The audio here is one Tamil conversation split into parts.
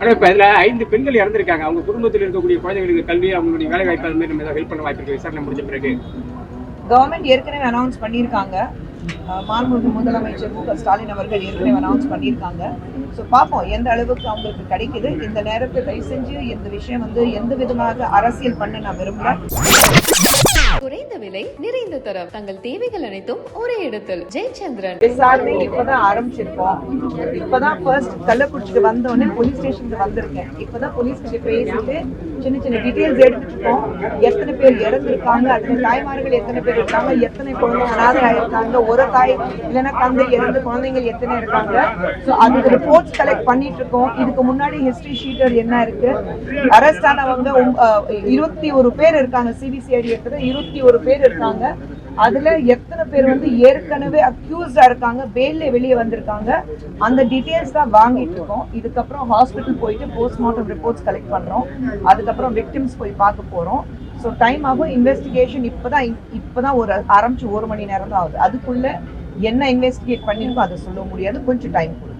ஆனால் இப்போ இதில் ஐந்து பெண்கள் இறந்திருக்காங்க. அவங்க குடும்பத்தில் இருக்கக்கூடிய குழந்தைகளுக்கு கல்வி அவங்களுடைய வேலை வாய்ப்பு அது மாதிரி நம்ம ஏதாவது ஹெல்ப் பண்ண வாய்ப்பு விசாரணை முடிஞ்ச பிறகு? கவர்மெண்ட் ஏற்கனவே அனௌன்ஸ் பண்ணியிருக்காங்க. மாண்புமிகு முதலமைச்சர் மு க ஸ்டாலின் அவர்கள் ஏற்கனவே அனௌன்ஸ் பண்ணியிருக்காங்க. ஸோ பார்ப்போம் எந்த அளவுக்கு அவங்களுக்கு கிடைக்குது. இந்த நேரத்தில் தயவு செஞ்சு இந்த விஷயம் வந்து எந்த விதமாக அரசியல் பண்ண நான் விரும்புகிறேன் குறைந்த விலை நிறைந்த தரம். தங்கள் தேவைகள் அனைத்தும் ஒரே இடத்தில். ஜெயச்சந்திரன். விசாரணை இப்பதான் ஆரம்பிச்சிருக்கோம். இப்பதான் ஃபர்ஸ்ட் கள்ளக்குறிச்சிக்கு வந்தோடனே போலீஸ் ஸ்டேஷனுக்கு வந்திருக்கேன். இப்பதான் போலீஸ் கிட்ட பேசிட்டு சின்ன சின்ன டீடைல்ஸ் எடுத்துருக்கோம் எத்தனை பேர் இறந்துருக்காங்க அத்தனை தாய்மார்கள் எத்தனை பேர் இருக்காங்க எத்தனை குழந்தை அனாதை ஆயிருக்காங்க ஒரு தாய் இல்லைன்னா தந்தை இறந்து குழந்தைகள் எத்தனை இருக்காங்க. ஸோ அதுக்கு ரிப்போர்ட்ஸ் கலெக்ட் பண்ணிட்டு இருக்கோம் இதுக்கு முன்னாடி ஹிஸ்டரி ஷீட்டர் என்ன இருக்கு? அரெஸ்ட் ஆனவங்க இருபத்தி ஒரு பேர் இருக்காங்க சிபிசிஐடி எடுத்தது இருபத்தி ஒரு பேர் இருக்காங்க. அதுல எத்தனை பேர் வந்து ஏற்கனவே அக்யூஸ்டா இருக்காங்க பெயில்ல வெளியே வந்திருக்காங்க. அந்த டீடைல்ஸ் தான் வாங்கிட்டு இருக்கோம். இதுக்கப்புறம் ஹாஸ்பிட்டல் போயிட்டு போஸ்ட்மார்ட்டம் ரிப்போர்ட்ஸ் கலெக்ட் பண்றோம். அதுக்கப்புறம் விக்டிம்ஸ் போய் பார்க்க போறோம். ஸோ டைம் ஆகும். இன்வெஸ்டிகேஷன் இப்பதான் இப்பதான் ஒரு ஆரம்பிச்சு ஒரு மணி நேரம் தான் ஆகுது. அதுக்குள்ள என்ன இன்வெஸ்டிகேட் பண்ணிருக்கோம் அதை சொல்ல முடியாது. கொஞ்சம் டைம் கொடுங்க.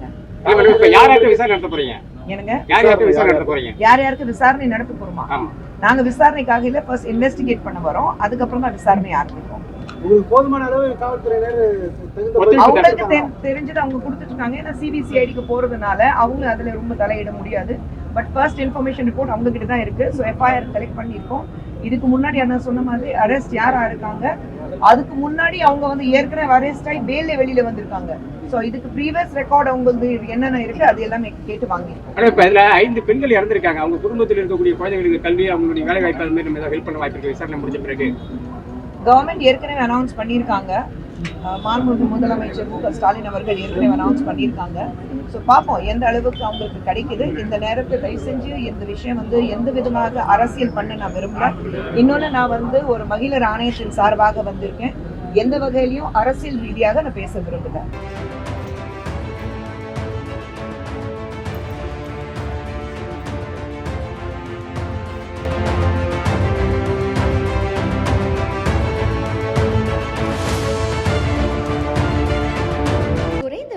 இப்போ யார் யாருக்கு விசாரணை நடத்த போறோமா? நாங்க விசாரணைக்காக இல்ல ஃபர்ஸ்ட் இன்வெஸ்டிகேட் பண்ண வரோம். அதுக்கப்புறம் தான் விசாரணை ஆரம்பிப்போம். உங்களுக்கு போதுமான அளவு காவல்துறையினர் அவங்களுக்கு தெரி- தெரிஞ்சது அவங்க கொடுத்துட்டு இருக்காங்க ஏன்னா சிபிசிஐடிக்கு போறதுனால அவங்க அதுல ரொம்ப தலையிட முடியாது. பட் ஃபர்ஸ்ட் இன்ஃபர்மேஷன் ரிப்போர்ட் அவங்க கிட்ட தான் இருக்கு. ஸோ எஃப்ஐஆர் கலெக்ட் பண்ணியிருக்கோம். இதுக்கு முன்னாடி அண்ணா சொன்ன மாதிரி அரெஸ்ட் யாரா இருக்காங்க அதுக்கு முன்னாடி அவங்க வந்து ஏற்கனவே அரெஸ்ட் ஆகி பெயில வெளியில வந்திருக்காங்க. ஸோ இதுக்கு ப்ரீவியஸ் ரெக்கார்ட் அவங்களுக்கு என்னென்ன இருக்கு அது எல்லாமே கேட்டு வாங்கியிருக்கோம். ஆனால் இப்போ இதில் ஐந்து பெண்கள் இறந்திருக்காங்க. அவங்க குடும்பத்தில் இருக்கக்கூடிய குழந்தைங்களுக்கு கல்வி அவங்களுடைய வேலை வாய்ப்பு அது மாதிரி நம்ம ஏதாவது ஹெல்ப் பண்ண வாய்ப்பு இருக்கு விசாரணை முடிஞ்ச பிறகு. கவர்மெண்ட் ஏற்கனவே அனௌன்ஸ் பண்ணியிருக்காங்க. மாண்புமிகு முதலமைச்சர் மு க ஸ்டாலின் அவர்கள் ஏற்கனவே அனௌன்ஸ் பண்ணியிருக்காங்க. ஸோ பார்ப்போம் எந்த அளவுக்கு அவங்களுக்கு கிடைக்குது. இந்த நேரத்தில் தயவு செஞ்சு இந்த விஷயம் வந்து எந்த விதமாக அரசியல் பண்ண நான் விரும்புகிறேன் இன்னொன்று நான் வந்து ஒரு மகளிர் ஆணையத்தின் சார்பாக வந்திருக்கேன். எந்த வகையிலையும் அரசியல் ரீதியாக நான் பேச விரும்புகிறேன்